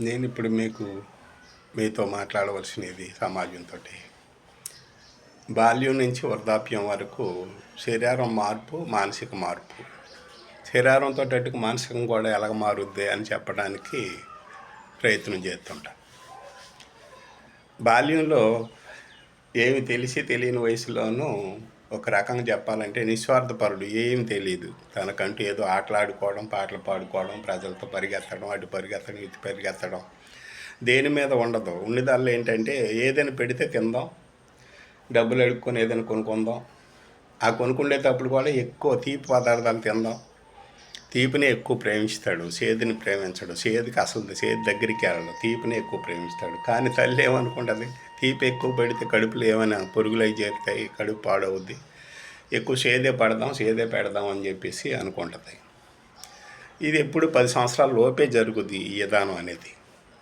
నేను ఇప్పుడు మీకు మీతో మాట్లాడవలసినది సమాజంతో బాల్యం నుంచి వృద్ధాప్యం వరకు శరీరం మార్పు మానసిక మార్పు. శరీరంతో అట్టుకు మానసికం కూడా ఎలాగ మారుద్ది అని చెప్పడానికి ప్రయత్నం చేస్తుంటా. బాల్యంలో ఏమి తెలిసి తెలియని వయసులోనూ ఒక రకంగా చెప్పాలంటే నిస్వార్థపరుడు ఏం తెలియదు తనకంటూ ఏదో ఆటలాడుకోవడం పాటలు పాడుకోవడం ప్రజలతో పరిగెత్తడం అటు పరిగెత్తడం ఇటు పరిగెత్తడం దేని మీద ఉండదు. ఉన్నదాల్లో ఏంటంటే ఏదైనా పెడితే తిందాం డబ్బులు అడుక్కొని ఏదైనా కొనుక్కుందాం. ఆ కొనుక్కునేటప్పుడు కూడా ఎక్కువ తీపి పదార్థాలు తిందాం. తీపిని ఎక్కువ ప్రేమిస్తాడు సేదుని ప్రేమించడు సేదుకి అసలు సేది దగ్గరికి వెళ్ళడు తీపిని ఎక్కువ ప్రేమిస్తాడు. కానీ తల్లి ఏమనుకుంటుంది? తీపి ఎక్కువ పెడితే కడుపులో ఏమైనా పురుగులు చేరుతాయి కడుపు పాడవుద్ది. ఎక్కువ సేదే పడదాం సేదే పెడదాం అని చెప్పేసి అనుకుంటుంది. ఇది ఎప్పుడు పది సంవత్సరాల లోపే జరుగుద్ది ఈ విధానం అనేది.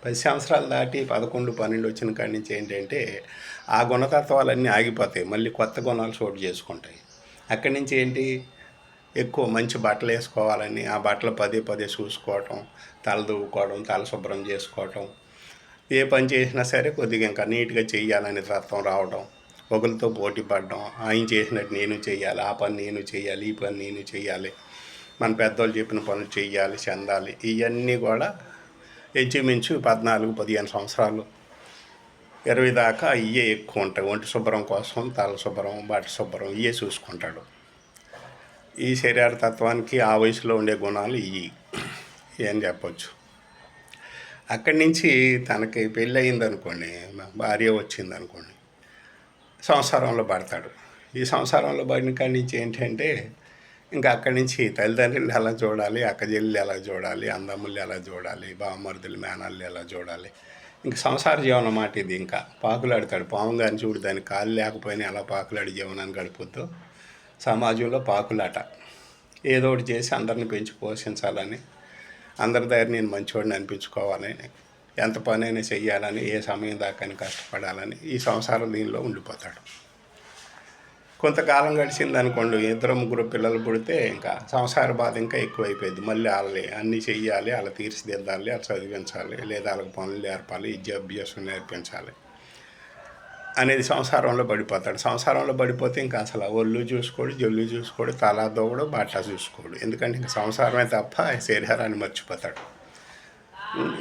పది సంవత్సరాలు దాటి పదకొండు పన్నెండు వచ్చిన కాడి నుంచి ఏంటంటే ఆ గుణతత్వాలన్నీ ఆగిపోతాయి. మళ్ళీ కొత్త గుణాలు చోటు చేసుకుంటాయి. అక్కడి నుంచి ఏంటి? ఎక్కువ మంచి బట్టలు వేసుకోవాలని ఆ బట్టలు పదే పదే చూసుకోవటం తల దువ్వుకోవడం తల శుభ్రం చేసుకోవటం. ఏ పని చేసినా సరే కొద్దిగా ఇంకా నీట్గా చేయాలని తత్వం రావడం ఒకరితో పోటీ పడడం ఆయన చేసినట్టు నేను చేయాలి ఆ పని నేను చేయాలి ఈ పని నేను చేయాలి మన పెద్దోళ్ళు చెప్పిన పనులు చేయాలి చెందాలి ఇవన్నీ కూడా ఇంచుమించు పద్నాలుగు పదిహేను సంవత్సరాలు. ఇరవై దాకా ఇవే ఎక్కువ ఉంటాయి. ఒంటి శుభ్రం కోసం తల శుభ్రం బట్ట శుభ్రం ఇవే చూసుకుంటాడు. ఈ శరీర తత్వానికి ఆ వయసులో ఉండే గుణాలు ఇవి ఏం చెప్పచ్చు. అక్కడి నుంచి తనకి పెళ్ళి అయిందనుకోండి భార్య వచ్చిందనుకోండి సంసారంలో పడతాడు. ఈ సంసారంలో పడిన కాడి నుంచి ఏంటంటే ఇంకా అక్కడి నుంచి తల్లిదండ్రులు ఎలా చూడాలి అక్కజెల్లు ఎలా చూడాలి అందమ్ములు ఎలా చూడాలి బామ్మరుదులు మేనల్లు ఎలా చూడాలి. ఇంకా సంసార జీవనం మాట ఇది ఇంకా. పాకులాడతాడు. పాము గారిని చూడు దాని కాలు లేకపోయినా ఎలా పాకులాడి జీవనాన్ని గడుపుద్దో సమాజంలో పాకులాట. ఏదో ఒకటి చేసి అందరిని పెంచి పోషించాలని అందరి దగ్గర నేను మంచివాడిని అనిపించుకోవాలని ఎంత పనైనా చెయ్యాలని ఏ సమయం దాకా కష్టపడాలని ఈ సంసారం దీనిలో ఉండిపోతాడు. కొంతకాలం గడిచింది అనుకోండి ఇద్దరు ముగ్గురు పిల్లలు పుడితే ఇంకా సంసార బాధ ఇంకా ఎక్కువైపోయింది. మళ్ళీ వాళ్ళని అన్నీ చెయ్యాలి వాళ్ళ తీర్చిదిద్దాలి అలా చదివించాలి లేదా వాళ్ళకి పనులు నేర్పాలి విద్యాభ్యాసం నేర్పించాలి. అనేది సంసారంలో పడిపోతాడు. సంసారంలో పడిపోతే ఇంకా అసలు ఒళ్ళు చూసుకోడు జొల్లు చూసుకోడు తలా దోగడు బాటా చూసుకోడు. ఎందుకంటే ఇంకా సంసారమే తప్ప శరీరాన్ని మర్చిపోతాడు.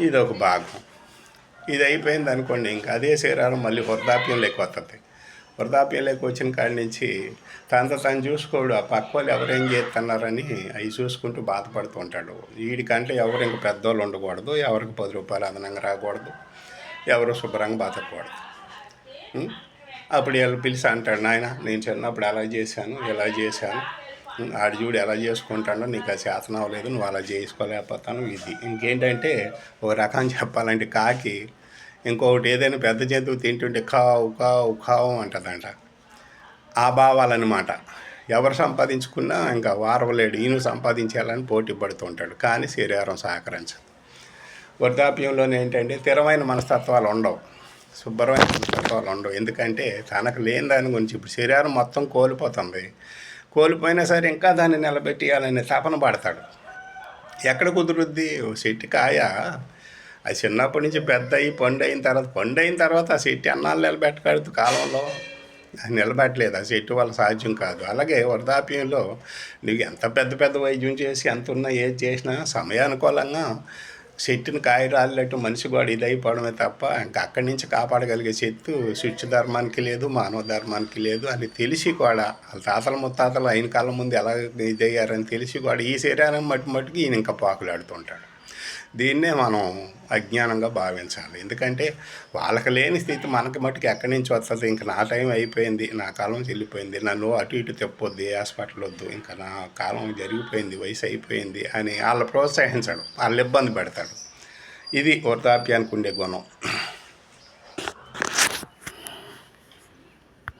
ఇది ఒక భాగం. ఇది అయిపోయింది అనుకోండి ఇంకా అదే శరీరం మళ్ళీ వృద్ధాప్యం లెక్క వస్తుంది వృద్ధాప్యంలోకి వచ్చిన కాడి నుంచి తనంత తను చూసుకోడు ఆ పక్క వాళ్ళు ఎవరేం చేస్తున్నారని అవి చూసుకుంటూ బాధపడుతూ ఉంటాడు. వీడికంటే ఎవరు ఇంక పెద్దోళ్ళు ఉండకూడదు ఎవరికి పది రూపాయలు అదనంగా రాకూడదు ఎవరు శుభ్రంగా బతకూడదు అప్పుడు వీళ్ళు పిలిచి అంటాడు నాయన నేను చిన్నప్పుడు అలా చేశాను ఇలా చేశాను? ఆడి ఆడు చూడు ఎలా చేసుకుంటాడో నీకు అది శాతనం అవ్వలేదు నువ్వు అలా చేసుకోలేకపోతాను. ఇది ఇంకేంటంటే ఒక రకం చెప్పాలంటే కాకి ఇంకొకటి ఏదైనా పెద్ద జంతువు తింటుంటే కావు కావు కావు అంటదంట. ఆ భావాలన్నమాట. ఎవరు సంపాదించుకున్నా ఇంకా వారవలేడు ఈయన సంపాదించాలని పోటీ పడుతుంటాడు కానీ శరీరం సహకరించదు. వృద్ధాప్యంలోనే ఏంటంటే స్థిరమైన మనస్తత్వాలు ఉండవు శుభ్రమైన వాతావరణం ఉండవు. ఎందుకంటే తనకు లేని దాని గురించి ఇప్పుడు శరీరం మొత్తం కోల్పోతుంది. కోల్పోయినా సరే ఇంకా దాన్ని నిలబెట్టేయాలనే తపన పడతాడు. ఎక్కడ కుదురుద్ది? ఓ చెట్టు కాయ. ఆ చిన్నప్పటి నుంచి పెద్ద అయ్యి పండు అయిన తర్వాత పండు అయిన తర్వాత ఆ చెట్టు అన్నాళ్ళు నిలబెట్టగలదు కాలంలో. అది నిలబెట్టలేదు. ఆ చెట్టు వల్ల సాధ్యం కాదు. అలాగే వృద్ధాప్యంలో నీకు ఎంత పెద్ద పెద్ద వైద్యం చేసి ఎంత ఉన్నా ఏది చేసినా సమయానుకూలంగా చెట్టుని కాయ మనిషి కూడా ఇదైపోవడమే తప్ప ఇంకా అక్కడి నుంచి కాపాడగలిగే చెట్టు స్విచ్ ధర్మానికి లేదు మానవ ధర్మానికి లేదు అని తెలిసి కూడా వాళ్ళ తాతల ముత్తాతలు అయిన కాలం ముందు ఎలా ఇదయ్యారని తెలిసి కూడా ఈ శరీరం మట్టి మట్టుకు ఈయన ఇంకా పాకులాడుతుంటాడు. దీన్నే మనం అజ్ఞానంగా భావించాలి. ఎందుకంటే వాళ్ళకి లేని స్థితి మనకి మట్టుకు ఎక్కడి నుంచి వస్తుంది? ఇంకా నా టైం అయిపోయింది నా కాలం చెల్లిపోయింది నన్ను అటు ఇటు తెప్పొద్దు హాస్పిటల్ వద్దు ఇంకా నా కాలం జరిగిపోయింది వయసు అయిపోయింది అని వాళ్ళు ప్రోత్సహించడం వాళ్ళు ఇబ్బంది పెడతాడు. ఇది వృద్ధాప్యానికి ఉండే గుణం.